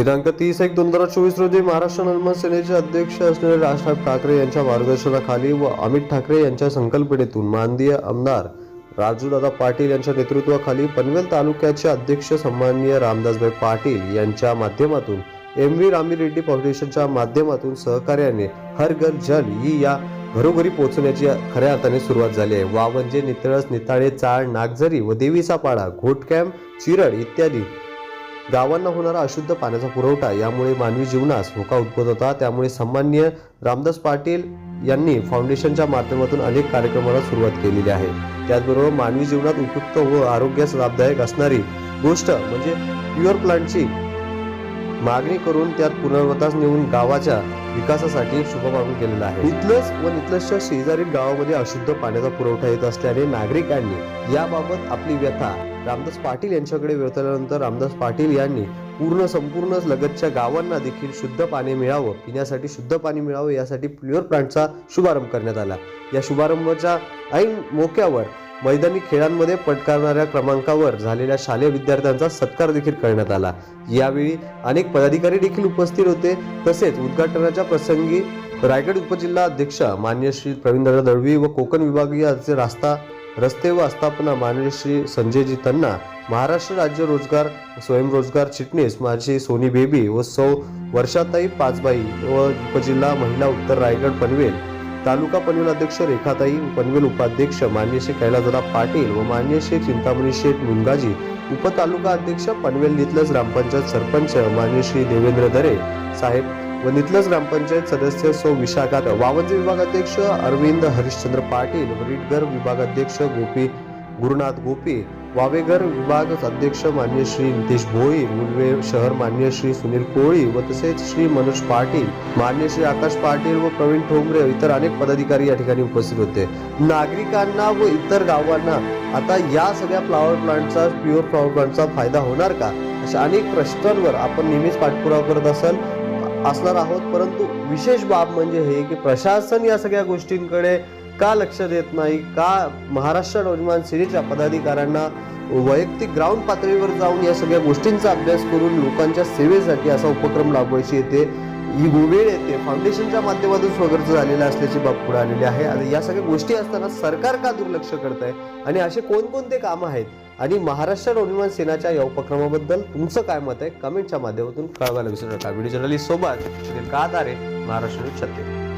दिनांक तीस एक दोन हजार चोवीस रोजी महाराष्ट्र निर्माण सेनेचे अध्यक्ष असलेले राजसाहेब ठाकरे यांच्या मार्गदर्शनाखाली व अमित ठाकरे यांच्या संकल्पनेतून माननीय आमदार राजूदादा पाटील यांच्या नेतृत्वाखाली पनवेल तालुक्याचे अध्यक्ष सन्माननीय रामदासभाई पाटील यांच्या माध्यमातून एम व्ही रामी रेड्डी फाउंडेशनच्या माध्यमातून सहकार्याने हर घर जल ही या घरोघरी पोहोचण्याची खऱ्या अर्थाने सुरुवात झाली आहे. वावंजे नितळस निताळे चाळ नागझरी व देवीचा पाडा घोटकॅम्प चिरड इत्यादी गावांना होणारा अशुद्ध पाण्याचा पुरवठा यामुळे मानवी जीवनास धोका उद्भवत होता त्यामुळे सन्माननीय रामदास पाटील यांनी फाउंडेशनच्या माध्यमातून अनेक कार्यक्रमाला सुरुवात केलेली आहे. त्याचबरोबर मानवी जीवनात उपयुक्त व आरोग्यास लाभदायक असणारी गोष्ट म्हणजे प्युअर प्लांटची मागणी करून त्यात पुनर्वतास नेऊन गावाच्या विकासासाठी शुभमागून केलेला आहे. इथलंच व इथलसच्या शेजारील गावामध्ये अशुद्ध पाण्याचा पुरवठा येत असल्याने नागरिकांनी याबाबत आपली व्यथा रामदास पाटील यांच्याकडे व्यर्थल्यानंतर रामदास पाटील यांनी पूर्ण संपूर्ण लगतच्या गावांना देखील शुद्ध पाणी मिळावं पिण्यासाठी शुद्ध पाणी मिळावं यासाठी प्युअर प्लांटचा शुभारंभ करण्यात आला. या शुभारंभाच्या ऐन मोक्यावर मैदानी खेळांमध्ये पटकारणाऱ्या क्रमांकावर झालेल्या शालेय विद्यार्थ्यांचा सत्कार देखील करण्यात आला. यावेळी अनेक पदाधिकारी देखील उपस्थित होते. तसेच उद्घाटनाच्या प्रसंगी रायगड उपजिल्हा अध्यक्ष मान्य श्री प्रवीणदादा दळवी व कोकण विभागीयचे रास्ता रस्ते व आस्थापना माननीय श्री संजयजी तन्ना महाराष्ट्र राज्य रोजगार स्वयंरोजगार चिटणीस माझी सोनी बेबी व सौ वर्षाताई पाचबाई व उपजिल्हा महिला उत्तर रायगड पनवेल तालुका पनवेल अध्यक्ष रेखाताई पनवेल उपाध्यक्ष मान्य श्री कैलासदा पाटील व मान्य श्री चिंतामणी शेठ मुनगाजी उपतालुका अध्यक्ष पनवेल निथलस ग्रामपंचायत सरपंच मान्य श्री देवेंद्र दरे साहेब व नितलस ग्रामपंचायत सदस्य सौ विशाखा वावंजे विभागाध्यक्ष अरविंद हरिश्चंद्र पाटील व रिटगर विभागाध्यक्ष गोपी गुरुनाथ गोपी वावेघर विभाग अध्यक्ष मान्य श्री नितेश भोई मुलवे शहर मान्य श्री सुनील कोळी व तसेच श्री मनोज पाटील मान्य श्री आकाश पाटील व प्रवीण ठोंबरे इतर अनेक पदाधिकारी या ठिकाणी उपस्थित होते. नागरिकांना व इतर गावांना आता या सगळ्या फ्लॉवर प्लांटचा प्युअर फ्लॉवर प्लांटचा फायदा होणार का? अशा अनेक प्रश्नांवर आपण नेहमीच पाठपुरावा करत असाल. असणार आहोत परंतु विशेष बाब म्हणजे हे की प्रशासन या सगळ्या गोष्टींकडे का लक्ष देत नाही का महाराष्ट्र नवनिर्माण सेनेच्या पदाधिकाऱ्यांना वैयक्तिक ग्राउंड पातळीवर जाऊन या सगळ्या गोष्टींचा अभ्यास करून लोकांच्या सेवेसाठी असा उपक्रम राबवायची येते ही वेळ येते. फाउंडेशनच्या माध्यमातून स्वगर्ज झालेला असल्याची बाब पुढे आलेली आहे. आणि या सगळ्या गोष्टी असताना सरकार का दुर्लक्ष करत आहे आणि असे कोणकोणते कामं आहेत? आणि महाराष्ट्र नवनिर्माण सेनाच्या या उपक्रमाबद्दल तुमचं काय मत आहे? कमेंटच्या माध्यमातून कळवायला विसरू नका. व्हिडिओ जर्नलिस्ट सोबत कादारे महाराष्ट्र न्यूज छत्तीस.